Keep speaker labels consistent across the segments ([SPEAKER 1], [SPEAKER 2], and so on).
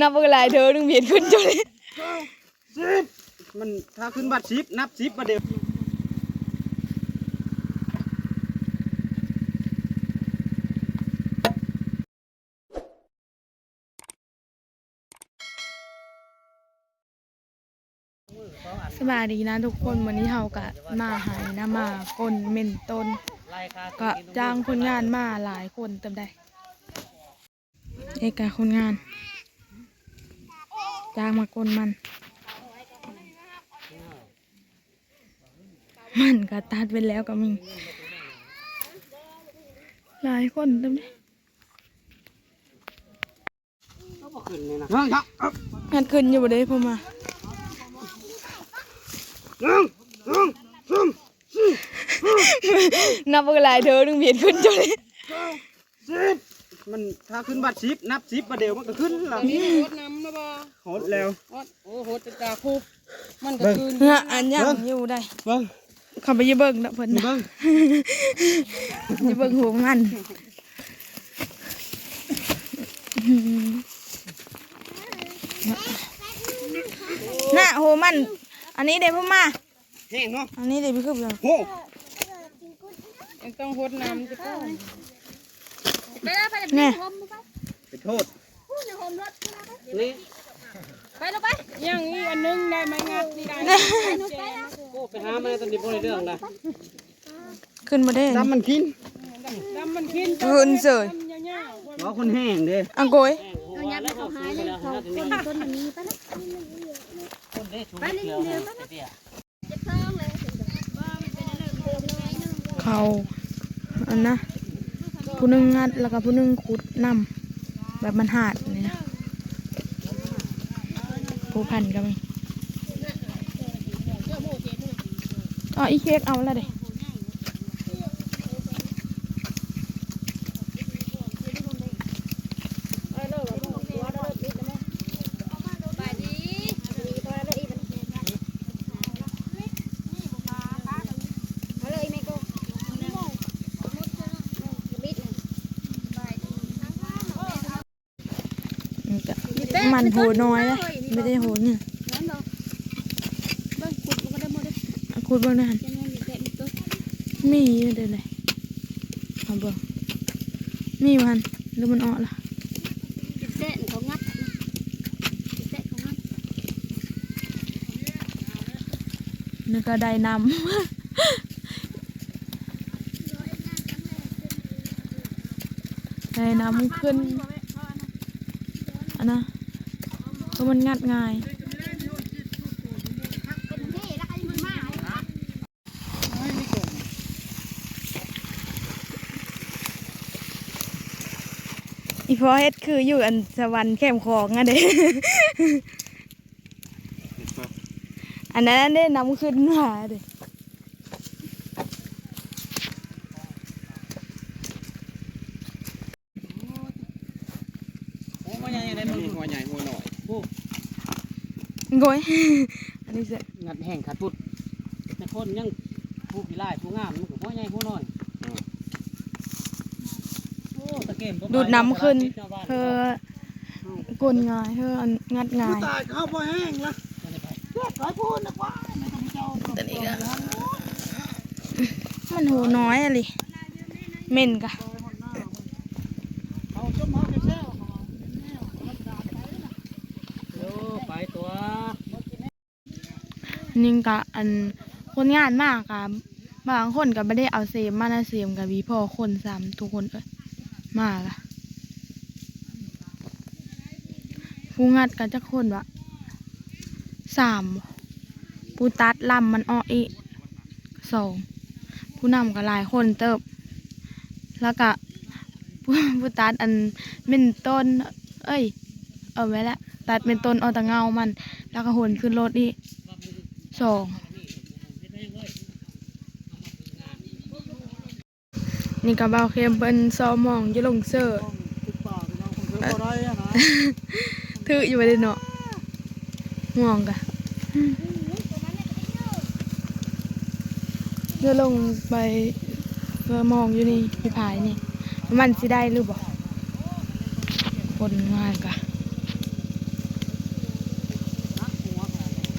[SPEAKER 1] นับเวลาเธอดึงเบียดขึ้นจนเลย
[SPEAKER 2] สิบมันถ้าขึ้นบัตรสิบนับสิบมาเดียว
[SPEAKER 1] สบายดีนะทุกคนวันนี้เฮากะมาหายนะมากลเมนต้น ก็จ้างคนงานมาหลายคนเต็มได้เอกาคนงาน จ้างมากลมัน มันก็ตัดไปแล้วก็มีหลายคนเต็มได้
[SPEAKER 2] ขึ้นเลยนะเฮ้ยครับ
[SPEAKER 1] งานขึ้นอยู่บ่ได้พอมา นับเวลาเธอดึงเบียดขึ้นจนเลย
[SPEAKER 2] สิบมันถ้าขึ้นบัตรสิบนับสิบมาเดียวมันก็ขึ้นแล้ว
[SPEAKER 3] นี่โหดน้ำนะบ่
[SPEAKER 2] โหดแล้ว
[SPEAKER 3] โหดโอ้โหดจะตาคูบมันก็
[SPEAKER 2] เบิ่ง
[SPEAKER 3] คืน
[SPEAKER 1] เฮ้ออันยังอยู่ได้
[SPEAKER 2] เบิ้ง
[SPEAKER 1] เข้าไปอยืเบิ่งนะเพิ่น
[SPEAKER 2] นี่
[SPEAKER 1] นะ
[SPEAKER 2] เบิ้ง
[SPEAKER 1] อยืเบิ่งหูมันน่ะโหมัน อันนี้เดี๋ยวพ่อมา
[SPEAKER 2] แห้งเนาะ
[SPEAKER 1] อันนี้เดี๋ยวพี่คือเบิ่ง
[SPEAKER 2] โอ้
[SPEAKER 3] ยังต้องโหดน้ำจะต้อง
[SPEAKER 1] แน่
[SPEAKER 2] ไปโทษนี่
[SPEAKER 3] ยังอีอันนึงได้ไหมงัดนี่ได้
[SPEAKER 2] โอ้ไปหามาตอนนี้บ่ได้เรื่องนะ
[SPEAKER 1] ขึ้นมาได้
[SPEAKER 2] ดำมันกิน
[SPEAKER 3] น้ำมันกิน
[SPEAKER 1] เฮินเสย
[SPEAKER 3] น้ำยาวๆ
[SPEAKER 2] ว่าคนแห้งเด้
[SPEAKER 1] อังโกย เขาอันนะผู้นึงงัดแล้วก็ผู้นึงขุดนำแบบมันหาดนี่นะผู้พันก็มีอ๋ออีเค้กเอาแล้วเด้ มันโหน้อยเลยไม่ได้โหเนี่ยอะขุดเบ้างนะฮันมีอยู่เดี๋ยวเลยเอาเบิ่งมีอยู่หันหรือมันออกละนี่ก็ได้นำได้นำขึ้นอันนะเพราะ มันงัดง่ายอีพอเฮ็ดคืออยู่อันสวรรค์แคมของอะเด้อันนั้นได้นำขึ้นมาเด้
[SPEAKER 2] โอ้หัวใหญ่ได้มึงหัวใหญ่หัวหน่อยโอ้
[SPEAKER 1] โกยอันนี้เสร็จ
[SPEAKER 2] งัดแห้งขาดพุดแต่คนยังผู้ขี้ไล่ผู้งามมันก็หัวใหญ่หัวน้อยโอ้ตะเกม
[SPEAKER 1] ดูดน้ำขึ้น เธอกลง่ายเธออันงัดง่าย
[SPEAKER 2] ตายเข้าบ่แห้งละเลือดสายพูนนะว่าไม่ต้องเจ้า
[SPEAKER 1] แต่นี่ก็มันหูน้อยอะลิเหม็นกะ
[SPEAKER 2] เอาจมเอาไปแช่โอ้ไปตัว
[SPEAKER 1] นิ่งกะอันคนงานมากกะบางคนก็ไม่ได้เอาเซมมานะเซมกับวีพ่อคนซ้ำทุกคนเอ้ยมากะผู้งัดกันจะคนวะสามผู้ตัดลำมันอ้ออีสองผู้นำก็หลายคนเติบ แล้วก็ผู้ผู้ตัดอันเป็นต้น เอ้ย เอาไว้ละตัดเป็นต้นเอาแต่เงามัน แล้วก็หนขึ้นรถอีก สองนี่กับเบาเค็มเป็นซอมองอยี่ลงเซอร์ถืออยู่ไปเลยเนาะมองกะเพื่อลงไปเพื่อมองอยู่นี่พี่ผายนี่มันสิได้หรือบ่คนงานกะ
[SPEAKER 2] นักหัวขนาดนี้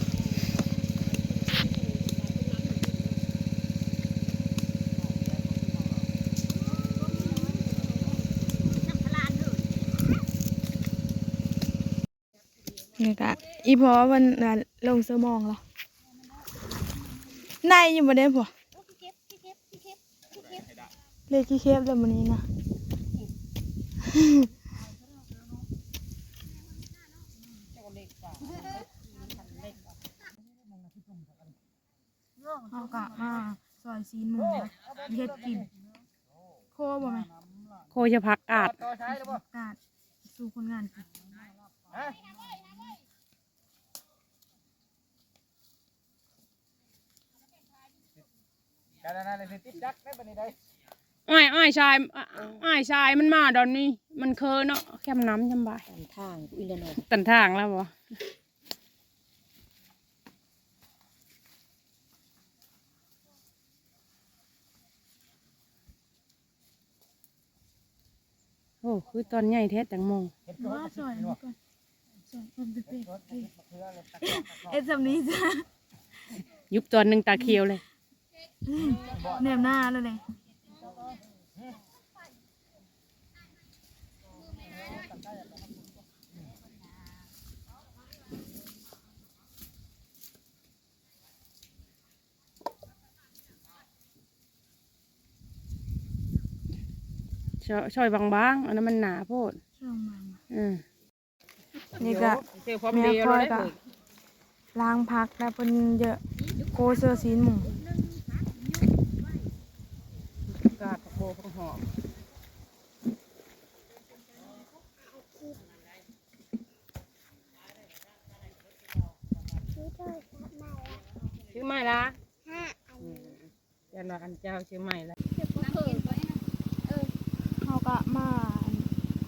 [SPEAKER 1] นี่กะอีพอมันน่ะลงสมองแล้วในอยู่บ่ได้พอเลยกี่เคฟแล้วมื้อนี้นะเอากะมาซอยซีนหมูนะเฮ็ดกิน โคบ่แม่
[SPEAKER 3] โคจะพักอาด
[SPEAKER 1] กาดสู่คนงานกิน
[SPEAKER 3] อ้ายอ้ายชายอ้ายชายมันมาดอนนี้ มันเคยเนาะแคมน้ำจำบาย
[SPEAKER 2] ทางกูอินเทอร์เน็ต
[SPEAKER 3] ตันทางแล้วบ่โอ้คือตอนใหญ่แท้แตงโม
[SPEAKER 1] มาซอยนี่ก่อนซอยมันเป๊ะๆเอ็ดสำนี้จ้ะ
[SPEAKER 3] ยุบตอนหนึ่งตาเขียวเลย
[SPEAKER 1] แนมหน้าแล้วเลย
[SPEAKER 3] ชอช่อยบางๆอันนั้นมันหนาโพด
[SPEAKER 1] ช่องมัน
[SPEAKER 3] อืม
[SPEAKER 1] นี่ก็แม่คอยก็ล้างพักแล้วเพิ่นเยอะโคเสื้อซีนหมู
[SPEAKER 3] กาดโคของหอมชื่อใหม่ละอืม ยันว่าอันเจ้าชื่อใหม่ละ
[SPEAKER 1] เขาก็มา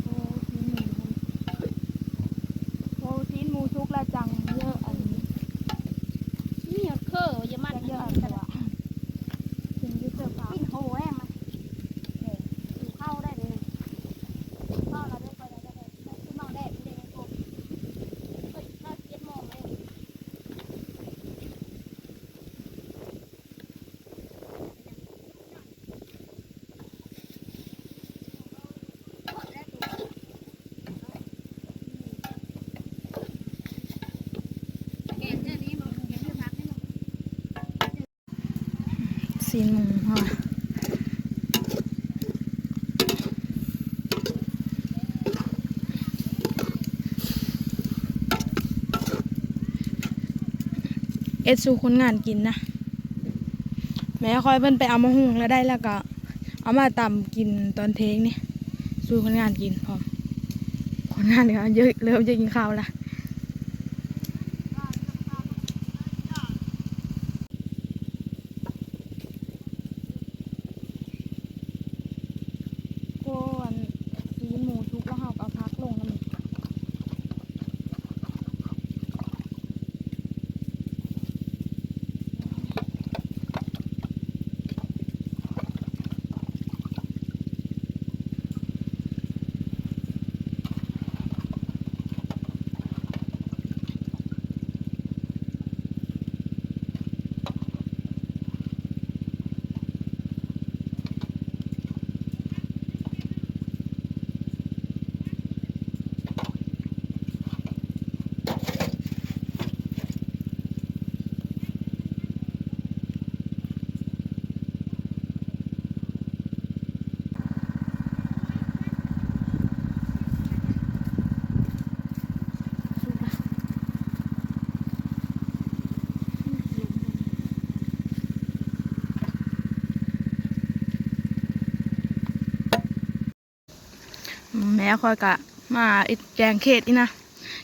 [SPEAKER 1] โคซีนหมูโคซีนหมูชุกและจังเยอะอันนี้
[SPEAKER 4] นี่หยดเคอร์อย่ามัน
[SPEAKER 1] เยอะอันตัวถึงจะเจอผัก
[SPEAKER 4] กินโหแม่มันเข้าได้เลยเข้าเราได้ไปได้ได้คือมองแดดไม่ได้โกเฮ้ยน่าเจ็ดโมงเลย
[SPEAKER 1] ซีนหมูค่ะเอ็ดสู่คนงานกินนะ แม่คอยเพิ่นไปเอามาหุงแล้วได้แล้วก็ เอามาตำกินตอนเทงนี่ สู่คนงานกินพร้อมคนงานเนี่ยเยอะเริ่มจะกินข้าวละ แม่คอยกะมาไอ้แกงเขตนี่นะ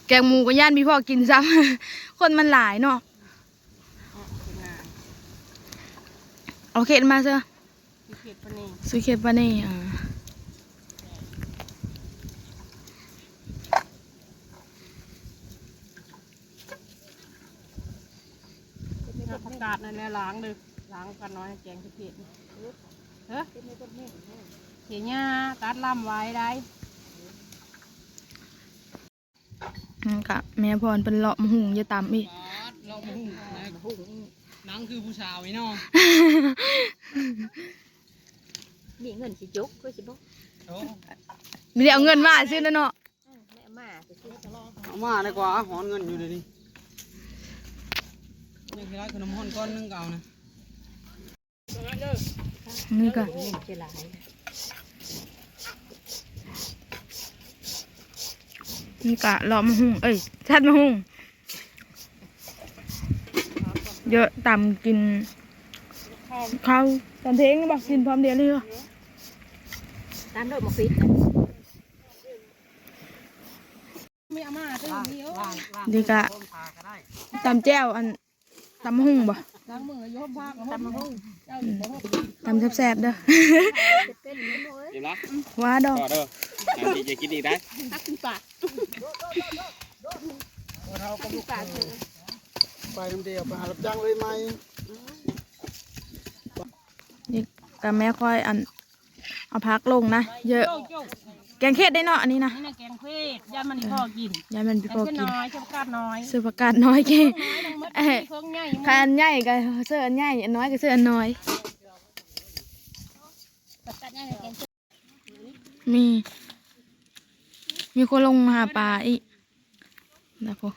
[SPEAKER 1] แกงหมูก็ย่านมีพ่อกินซ้ำ คนมันหลายเนาะเอาเขตมาเถอ
[SPEAKER 3] เขียดปนี่
[SPEAKER 1] ซื้อเขตปะนี่อ่า
[SPEAKER 3] ผักกาดนั่นแหละล้างเลยล้างกันน้อยแกงเขียดเฮ้ยเห็กี่ยหญ้าตัดลำไว้ได้
[SPEAKER 1] นั่นกะแม่พรเป็นเลาะมะหุงอย่าตามอีก
[SPEAKER 2] เราหุ้งหนังคือผู้สาวไอ้น้อง
[SPEAKER 4] มีเงินสิจุกก็สิบ่
[SPEAKER 1] ไม่ได้เอาเงินมาซื้อแล้วเนาะ
[SPEAKER 4] แม่มาสิซื้อตลอด
[SPEAKER 2] เอามาดีกว่าหอนเงินอยู่เดี๋ยวนี้ยังคือร้านขนมห่อนก้อนนึงเก่านะ
[SPEAKER 1] นี่ก็
[SPEAKER 4] เงินสิหลาย
[SPEAKER 1] นี่กะเลาะมะหุงเอ้ยชัดมะหุงเยอะตำกินข้าวตำเทงบอกกินพร้อมเดียวเลยเหรอ
[SPEAKER 4] ตามโดดมาฟิต
[SPEAKER 3] ไม่เอามาซื้อ
[SPEAKER 2] ล่าง
[SPEAKER 3] เดียว
[SPEAKER 2] ล่างล่าง
[SPEAKER 1] ดีกะ
[SPEAKER 2] ต้มปลาก็ได้
[SPEAKER 1] ตำแจ่วอันตำมะหุงบ่
[SPEAKER 3] ล้างมือโยมผ้ากับห้องห้องเจ้าอยู่บ่ห้อง
[SPEAKER 1] ตำแซ่บๆเด้อ
[SPEAKER 4] เป็ นเงินโอ้ย
[SPEAKER 5] เดี๋ยวนะ
[SPEAKER 1] ว่าดอก
[SPEAKER 5] ต่อเด้อน้ำดีจะกินอีกได้
[SPEAKER 4] ตักสิบบาท
[SPEAKER 2] เราก็
[SPEAKER 4] สิบบาทเถอะ
[SPEAKER 2] ไปน้ำเดียวไปหารับจ้างเลยไหม
[SPEAKER 1] นี่กะแม่ค่อยอันเอาพักลงนะเยอะ
[SPEAKER 3] โจ๊กโจ๊ก
[SPEAKER 1] แกงเค็ดได้เนาะอันนี้นะ
[SPEAKER 3] นี่นะแกงเพศยามันพอกิน
[SPEAKER 1] ยายมันพี่
[SPEAKER 3] แต่
[SPEAKER 1] พอ
[SPEAKER 3] เช่น
[SPEAKER 1] กิน
[SPEAKER 3] น้อยเช่นกาดน้อย
[SPEAKER 1] ซื้อผักกาดน้อยแก
[SPEAKER 3] น้อยทั้งหมดมีเครื่องใหญ่
[SPEAKER 1] คันอันใหญ่ก็เสื้ออันใหญ่อันน้อยก็เสื้ออันน้อย มี มีคนลงมาหาปลาอีกนะพวก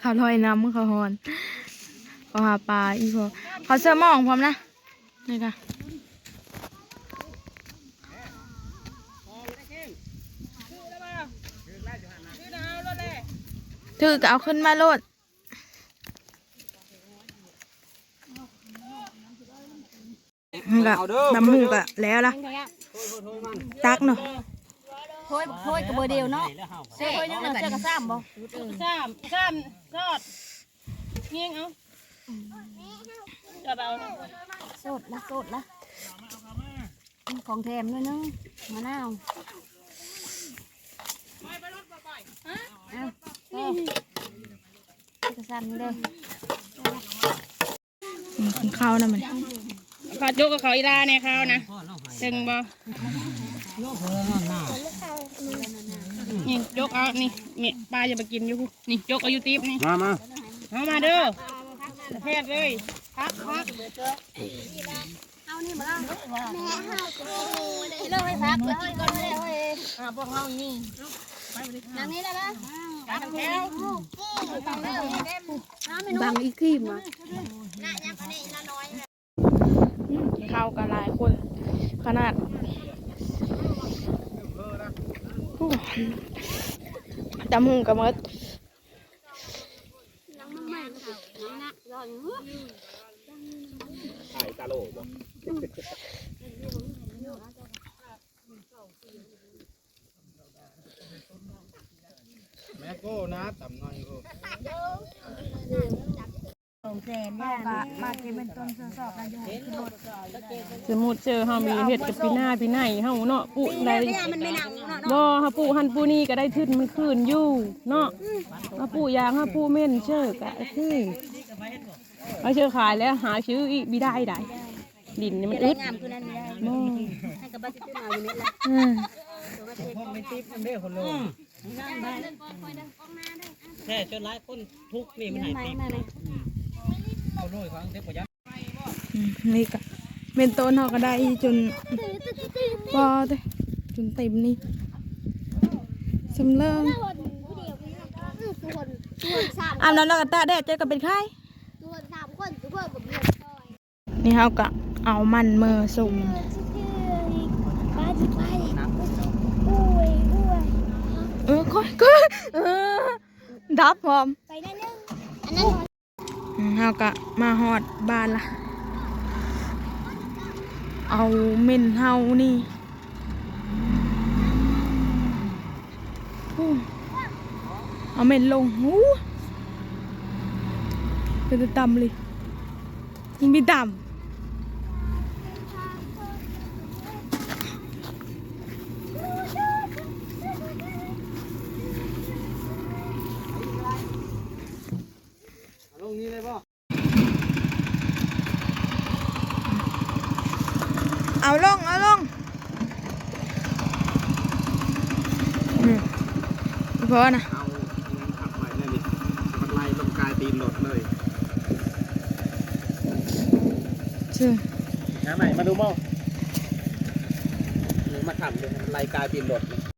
[SPEAKER 1] เขาลอยน้ำเขาหอน เขาหาปลาอีกพอเขาเสื้อหมองพร้อมนะ นี่ค่ะถือก็เอาขึ้นมาโลดนี่ก็ดำหูกะแล้วล่ะ ตักเนาะ
[SPEAKER 4] โพยโพยกับเบอร์เดียวเนาะ
[SPEAKER 2] แล้วเฮา
[SPEAKER 4] เสื้อโพยยังเหลือเสื้อกระซ้ำบ่
[SPEAKER 3] ซ้ำซ้ำทอดเงี้ยงเอาจะเอา
[SPEAKER 4] โสดละโสดละของแถมด้วยนึงมะนาวเอาเอากระซ้ำนี่เด้อ
[SPEAKER 1] อืมกินข้าวนะมัน
[SPEAKER 3] ขอโจ๊กกับเขาอีลาเนี่ยเขานะ
[SPEAKER 2] พ่อ เราหาย
[SPEAKER 3] ตึงบ่
[SPEAKER 2] โยกเพิ่มหน้า
[SPEAKER 3] นี่โจ๊กเอา นี่นี่ปลาจะไปกินอยู่นี่โจ๊กเอาอยู่ตีบนี่
[SPEAKER 5] มามา
[SPEAKER 3] เอามาเด้อแพทย์เลยพักพัก
[SPEAKER 4] เอานี่มาแล้วแม่ห้าวกูเลิกให้พักเลยก่อนเลยเฮ้ย
[SPEAKER 3] อ่าพวกเฮานี่
[SPEAKER 4] อย่างนี้ได้ปะ
[SPEAKER 3] การแถว
[SPEAKER 4] บางอีกทีมา
[SPEAKER 1] กินข้าวกันหลายคน ขนาดจำหูกับมด
[SPEAKER 5] ถ่ายตาโลบ
[SPEAKER 2] แม่โก้นะต่ำหน่อยโก้
[SPEAKER 3] สมมุติเจอเฮามีเฮ็ดกับปีหน้าปีไหนเฮาเนาะปุได้บ่เฮาปุหันปุนี่ก็ได้ทึนมันคืนอยู่เนาะเฮาปุยางเฮาปุเม่นเชื่อก็คือเอาเชื่อขายแล้วหาซื้ออีกบ่ได้ได้ดินนี่มันอึด
[SPEAKER 4] งามคือนั้นไม่ได้
[SPEAKER 3] บ่
[SPEAKER 4] ให้กับบ้านที่มาอยู่นี่ละ
[SPEAKER 1] อืม
[SPEAKER 2] พ่อไม่ติ๊บมันได้คนโลแค่จนหลายคนทุกนี่มันหาย
[SPEAKER 4] มา
[SPEAKER 2] ติ๊บ
[SPEAKER 4] เลย
[SPEAKER 2] เขาโรยฟังเม
[SPEAKER 1] นี่ก็เป็นต้นเขาก็ได้จนพอเด้จนเต็มนี่สำเริง
[SPEAKER 4] ทุกคนทุกคนสาม
[SPEAKER 1] อาบน้ำแล้วก็ตาแดดเจอกับเป็นไข้
[SPEAKER 4] นี่เขา
[SPEAKER 1] ก็เอามันเมอสุ่มเออค่อยค่อยเออดับพร้อม
[SPEAKER 4] ไปนั่นนึงอันนั้น
[SPEAKER 1] อืม เขาก็มาฮอดบ้านละเอาเม่นเฮานี่เอาเม่นลงหูเป็นต่ำเลยยิงไปต่ำ
[SPEAKER 2] งนี้เลยป่ะำ
[SPEAKER 1] เอา ลง เอาลงนี่อี พอนะ
[SPEAKER 2] เอางั้นขับไปนั่นดิมันไล่ลงกายตีนรถเลย
[SPEAKER 1] ชื่อ
[SPEAKER 2] งานไหนมาดูมั้งมาขับเลยมันไล่กายตีนรถเลย